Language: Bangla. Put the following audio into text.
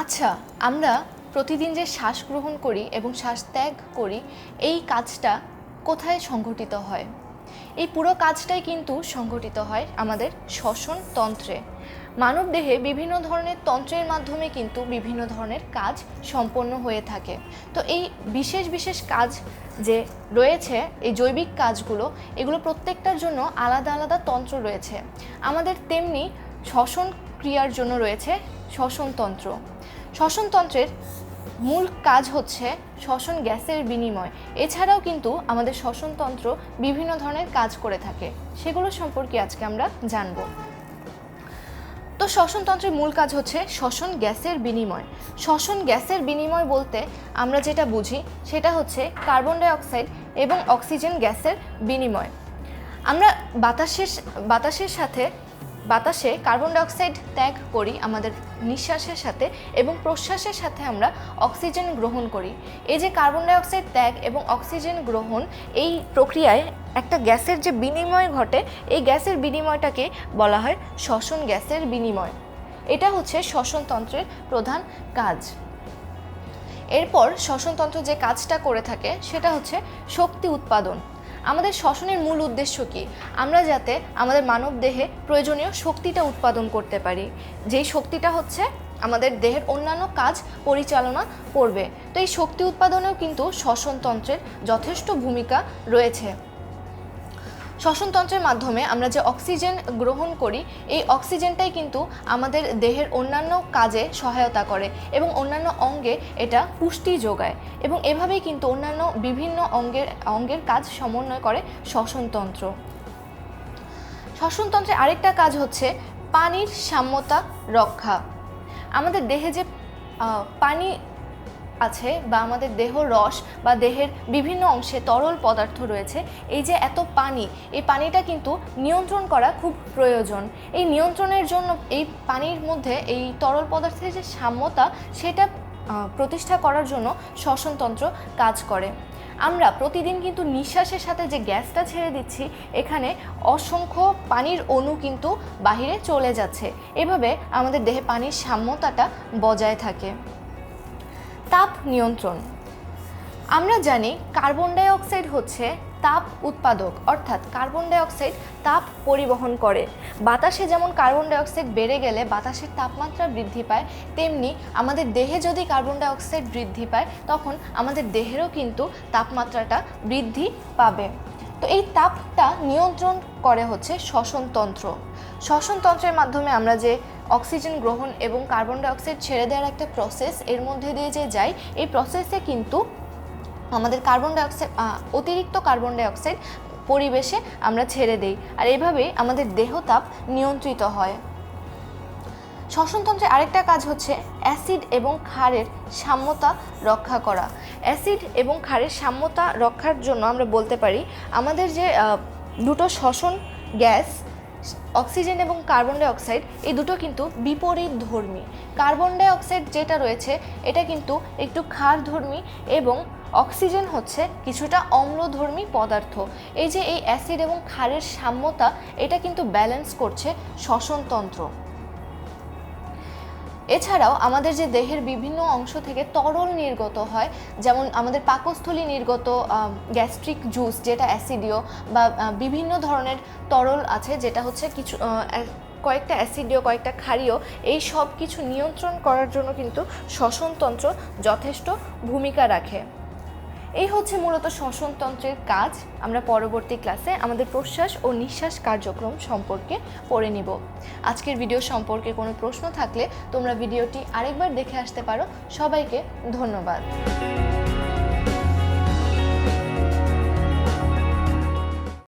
আচ্ছা আমরা প্রতিদিন যে শ্বাস গ্রহণ করি এবং শ্বাস ত্যাগ করি, এই কাজটা কোথায় সংঘটিত হয়? এই পুরো কাজটাই কিন্তু সংঘটিত হয় আমাদের শ্বসন তন্ত্রে। মানব দেহে বিভিন্ন ধরনের তন্ত্রের মাধ্যমে কিন্তু বিভিন্ন ধরনের কাজ সম্পন্ন হয়ে থাকে। তো এই বিশেষ বিশেষ কাজ যে রয়েছে, এই জৈবিক কাজগুলো, এগুলো প্রত্যেকটার জন্য আলাদা আলাদা তন্ত্র রয়েছে। আমাদের তেমনি শ্বসন ক্রিয়ার জন্য রয়েছে শ্বসনতন্ত্র। শ্বসনতন্ত্রের মূল কাজ হচ্ছে শ্বসন গ্যাসের বিনিময়। এছাড়াও কিন্তু আমাদের শ্বসনতন্ত্র বিভিন্ন ধরনের কাজ করে থাকে। সেগুলো সম্পর্কে আজকে আমরা জানব। তো শ্বসনতন্ত্রের মূল কাজ হচ্ছে শ্বসন গ্যাসের বিনিময়। শ্বসন গ্যাসের বিনিময় বলতে আমরা যেটা বুঝি সেটা হচ্ছে কার্বন ডাই অক্সাইড এবং অক্সিজেন গ্যাসের বিনিময়। আমরা বাতাসের বাতাসের সাথে বাতাসে কার্বন ডাইঅক্সাইড ত্যাগ করি আমাদের নিঃশ্বাসের সাথে এবং প্রশ্বাসের সাথে আমরা অক্সিজেন গ্রহণ করি। এই যে কার্বন ডাইঅক্সাইড ত্যাগ এবং অক্সিজেন গ্রহণ এই প্রক্রিয়ায় একটা গ্যাসের যে বিনিময় ঘটে, এই গ্যাসের বিনিময়টাকে বলা হয় শ্বসন গ্যাসের বিনিময়। এটা হচ্ছে শ্বসনতন্ত্রের প্রধান কাজ। এরপর শ্বসনতন্ত্র যে কাজটা করে থাকে, সেটা হচ্ছে শক্তি উৎপাদন। আমাদের শ্বসনের মূল উদ্দেশ্য কি? আমরা যাতে আমাদের মানব দেহে প্রয়োজনীয় শক্তিটা উৎপাদন করতে পারি। যেই শক্তিটা হচ্ছে আমাদের দেহের অন্যান্য কাজ পরিচালনা করবে। তো এই শক্তি উৎপাদনেও কিন্তু শ্বসনতন্ত্রের যথেষ্ট ভূমিকা রয়েছে। শ্বসনতন্ত্রের মাধ্যমে আমরা যে অক্সিজেন গ্রহণ করি, এই অক্সিজেনটাই কিন্তু আমাদের দেহের অন্যান্য কাজে সহায়তা করে এবং অন্যান্য অঙ্গে এটা পুষ্টি যোগায় এবং এভাবেই কিন্তু অন্যান্য বিভিন্ন অঙ্গের অঙ্গের কাজ সমন্বয় করে শ্বসনতন্ত্র। শ্বসনতন্ত্রের আরেকটা কাজ হচ্ছে পানির সাম্যতা রক্ষা। আমাদের দেহে যে পানি আছে বা আমাদের দেহ রস বা দেহের বিভিন্ন অংশে তরল পদার্থ রয়েছে, এই যে এত পানি, এই পানিটা কিন্তু নিয়ন্ত্রণ করা খুব প্রয়োজন। এই নিয়ন্ত্রণের জন্য এই পানির মধ্যে এই তরল পদার্থের যে সাম্যতা, সেটা প্রতিষ্ঠা করার জন্য শ্বসনতন্ত্র কাজ করে। আমরা প্রতিদিন কিন্তু নিঃশ্বাসের সাথে যে গ্যাসটা ছেড়ে দিচ্ছি, এখানে অসংখ্য পানির অণু কিন্তু বাহিরে চলে যাচ্ছে। এভাবে আমাদের দেহে পানির সাম্যতাটা বজায় থাকে। তাপ নিয়ন্ত্রণ। আমরা জানি কার্বন ডাই অক্সাইড হচ্ছে তাপ উৎপাদক, অর্থাৎ কার্বন ডাই অক্সাইড তাপ পরিবহন করে। বাতাসে যেমন কার্বন ডাই অক্সাইড বেড়ে গেলে বাতাসের তাপমাত্রা বৃদ্ধি পায়, তেমনি আমাদের দেহে যদি কার্বন ডাই অক্সাইড বৃদ্ধি পায়, তখন আমাদের দেহেরও কিন্তু তাপমাত্রাটা বৃদ্ধি পাবে। তো এই তাপটা নিয়ন্ত্রণ করে হচ্ছে শ্বসনতন্ত্র। শ্বসনতন্ত্রের মাধ্যমে আমরা যে অক্সিজেন গ্রহণ এবং কার্বন ডাই অক্সাইড ছেড়ে দেওয়ার একটা প্রসেস এর মধ্যে দিয়ে যে যায়, এই প্রসেসে কিন্তু আমাদের কার্বন ডাইঅক্সাইড অতিরিক্ত কার্বন ডাইঅক্সাইড পরিবেশে আমরা ছেড়ে দেই। আর এভাবেই আমাদের দেহতাপ নিয়ন্ত্রিত হয়। শ্বসনতন্ত্রের আরেকটা কাজ হচ্ছে অ্যাসিড এবং ক্ষারের সাম্যতা রক্ষা করা। অ্যাসিড এবং ক্ষারের সাম্যতা রক্ষার জন্য আমরা বলতে পারি, আমাদের যে দুটো শ্বসন গ্যাস অক্সিজেন এবং কার্বন ডাইঅক্সাইড এই দুটো কিন্তু বিপরীত ধর্মী। কার্বন ডাইঅক্সাইড যেটা রয়েছে, এটা কিন্তু একটু ক্ষারধর্মী এবং অক্সিজেন হচ্ছে কিছুটা অম্লধর্মী পদার্থ। এই যে এই অ্যাসিড এবং ক্ষারের সাম্যতা, এটা কিন্তু ব্যালেন্স করছে শ্বসনতন্ত্র। এছাড়াও আমাদের যে দেহের বিভিন্ন অংশ থেকে তরল নির্গত হয়, যেমন আমাদের পাকস্থলী নির্গত গ্যাস্ট্রিক জুস যেটা অ্যাসিডিও বা বিভিন্ন ধরনের তরল আছে যেটা হচ্ছে কিছু কয়েকটা অ্যাসিডিও কয়েকটা ক্ষারীয়, এই সব কিছু নিয়ন্ত্রণ করার জন্য কিন্তু শ্বসনতন্ত্র যথেষ্ট ভূমিকা রাখে। এই হচ্ছে মূলত শ্বসনতন্ত্রের কাজ। আমরা পরবর্তী ক্লাসে আমাদের প্রশ্বাস ও নিঃশ্বাস কার্যক্রম সম্পর্কে পড়ে নিব। আজকের ভিডিও সম্পর্কে কোনো প্রশ্ন থাকলে তোমরা ভিডিওটি আরেকবার দেখে আসতে পারো। সবাইকে ধন্যবাদ।